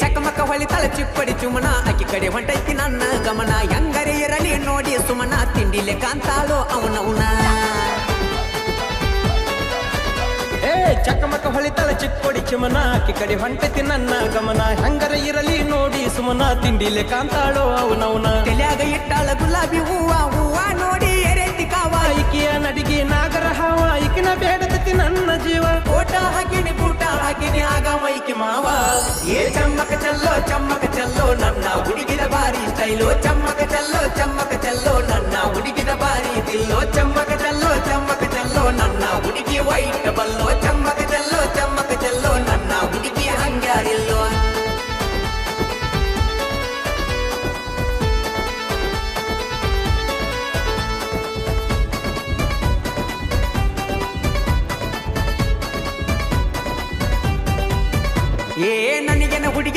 ಚಕಮಕ ಹೊಳಿತಾಳ ಚಿಪ್ಪಡಿ ಚುಮನ, ಅಕ್ಕಿ ಕಡೆ ಹೊಂಟೈತಿ ನನ್ನ ಗಮನ. ಹೆಂಗರೆ ಇರಲಿ ನೋಡಿ ಸುಮನ, ತಿಂಡಿಲೆ ಕಾಂತಾಳೋ ಅವನವನ ಏ ಚಕಮಕ ಹೊಳಿ ತಲೆ ಚಿಪ್ಪಡಿ ಚುಮನ, ಅಕ್ಕಿ ಕಡೆ ಹೊಂಟೈತಿ ನನ್ನ ಗಮನ. ಹೆಂಗರೆ ಇರಲಿ ನೋಡಿ ಸುಮನ, ತಿಂಡಿಲೆ ಕಾಂತಾಳೋ ಅವನವನ ತಲೆಯಾಗ ಇಟ್ಟಾಳ ಗುಲಾಬಿ ಹೂವ ಹೂವ ನೋಡಿ ಎರೆತಿ ಕಾವ. ಈಕಿಯ ನಡಿಗೆ ನಾಗರ ಹಾವ ಬೇಡದತಿ ನನ್ನ ಜೀವ. ಓಟ ಹಾಕಿನಿ, ಬೂಟ ಹಾಕಿನಿ, ಆಗ ಮೈಕಿ ಮಾವ. ఏ చమ్మక చల్లో చమ్మక చల్లో నన్న ఉడిగిన బారి స్టైలో చమ్మక చల్లో చమ్మక చల్లో నన్న ఉడిగిన బారి దిల్లో చమ్మక చల్లో చమ్మక చల్లో నన్న ఉడికి వైట్ బల్లో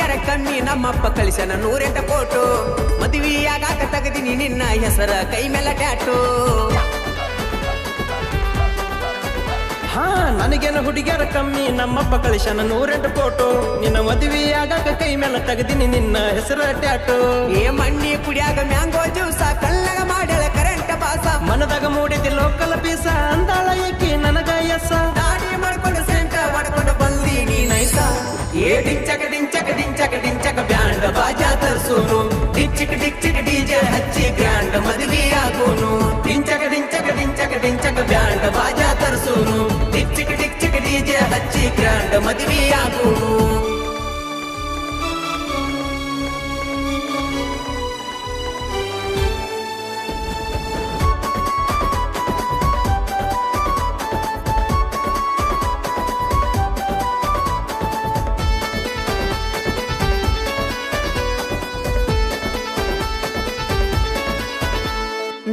ನನಗೆನ ಕಣ್ಣಿ ಕಮ್ಮಿ ನಮ್ಮಪ್ಪ ಕಳಿಸನ ನೂರೆಂಟ ಕೋಟು. ಮದುವೆಯಾಗಾಕ ತಗದಿನಿ ನಿನ್ನ ಹೆಸರ ಕೈ ಮೇಲೆ ಟ್ಯಾಟು. ಹಾ ನನಗೇನ ಹುಡುಗಿಯರ ಕಮ್ಮಿ ನಮ್ಮಪ್ಪ ಕಳಿಸನ ನೂರೆಂಟು ಫೋಟೋ ನಿನ್ನ ಮದುವೆಯಾಗಾಕ ಕೈ ಮೇಲೆ ತೆಗೆದಿನಿ ನಿನ್ನ ಹೆಸರ ಟ್ಯಾಟು. ಏ ಮಣ್ಣಿ ಕುಡಿಯಾಗ ಮ್ಯಾಂಗೋ ಜ್ಯೂಸ ಕಲ್ಲಗ డించక డించక డించక డించక బ్యాండ్ బాజా తరసూను డించక డించక డీజే హచ్చి గ్రాండ్ మదిలియాగోను డించక డించక డించక డించక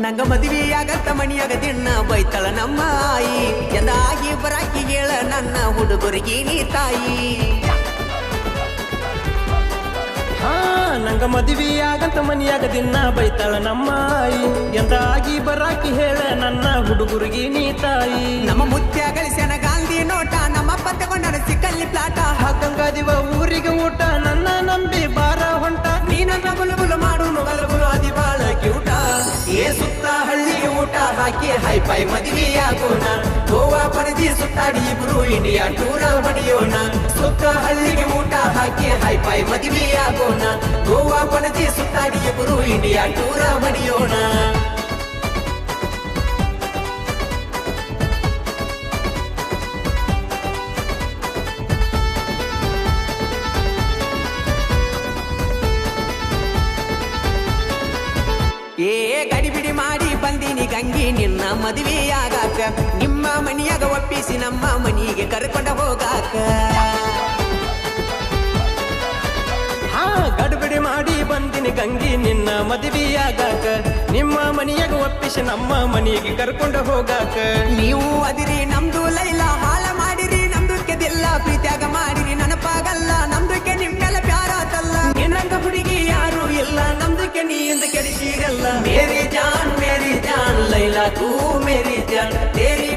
ನಂಗ ಮದುವೆಯಾಗ ಮಣಿಯಾಗ ದಿಣ್ಣ ಬೈತಳ ನಮ್ಮ ಆಯಿ. ಎಂದಾಗಿ ಬರಾಕಿ ಹೇಳ ನನ್ನ ಹುಡುಗರಿಗೆ ನೀ ತಾಯಿ. ಹಾ ನಂಗ ಮದುವೆ ಆಗಂತ ಮನಿಯಾಗ ದಿನ ಬೈತಾಳ ನಮ್ಮ ಆಯಿ. ಎಂದಾಗಿ ಬರಾಕಿ ಹೇಳ ನನ್ನ ಹುಡುಗರಿಗೆ ನೀ ತಾಯಿ. ನಮ್ಮ ಮುತ್ಯ ಗಳಿಸ್ಯಾನ ಗಾಂಧಿ ನೋಟ ನಮ್ಮ ತಗೊಂಡನ ಸಿಕ್ಕಲ್ಲಿ ಪ್ಲಾಟ. ಹಾಕಂಗಾದಿವ ಊರಿಗೆ ಊಟ ಹೈ ಪೈ ಮದುವೆಯಾಗೋಣ. ಗೋವಾ ಪರದಿ ಸುತ್ತಾಡಿ ಇಬ್ರು ಇಂಡಿಯಾ ಟೂರ ಹೊಡೆಯೋಣ ಸುತ್ತ ಹಳ್ಳಿಗೆ ಊಟ ಹಾಕಿ ಹೈ ಪೈ ಮದುವೆಯಾಗೋಣ. ಗೋವಾ ಪರದಿ ಸುತ್ತಾಡಿ ಇಬ್ರು ಇಂಡಿಯಾ ಟೂರ ಹೊಡೆಯೋಣ ಏ ಗಡಿಬಿಡಿ ಮಾಡಿ ಬಂದೀನಿ ಗಂಗಿ ನಿನ್ನ ಮದುವೆಯಾಗಾಕ. ನಿಮ್ಮ ಮನಿಯಾಗ ಒಪ್ಪಿಸಿ ನಮ್ಮ ಮನಿಗೆ ಕರ್ಕೊಂಡ ಹೋಗಾಕ. ಹಾ ಗಡಿಬಿಡಿ ಮಾಡಿ ಬಂದಿನಿ ಗಂಗಿ ನಿನ್ನ ಮದುವೆಯಾಗಾಕ. ನಿಮ್ಮ ಮನಿಯಾಗ ಒಪ್ಪಿಸಿ ನಮ್ಮ ಮನೆಗೆ ಕರ್ಕೊಂಡು ಹೋಗಾಕ. ನೀವು ಅದಿರಿ ನಮ್ದು ಲೈಲ ಹಾಲ ಮಾಡಿರಿ ನಮ್ದು ಕೆದಿಲ್ಲ ಪ್ರೀತಿಯಾಗ ಮಾಡಿರಿ ನನಪಾಗಲ್ಲ ਚੱਲਾਂ ਮੇਰੀ ਜਾਨ ਮੇਰੀ ਜਾਨ ਲੈਲਾ ਤੂੰ ਮੇਰੀ ਜਾਨ। ਤੇਰੀ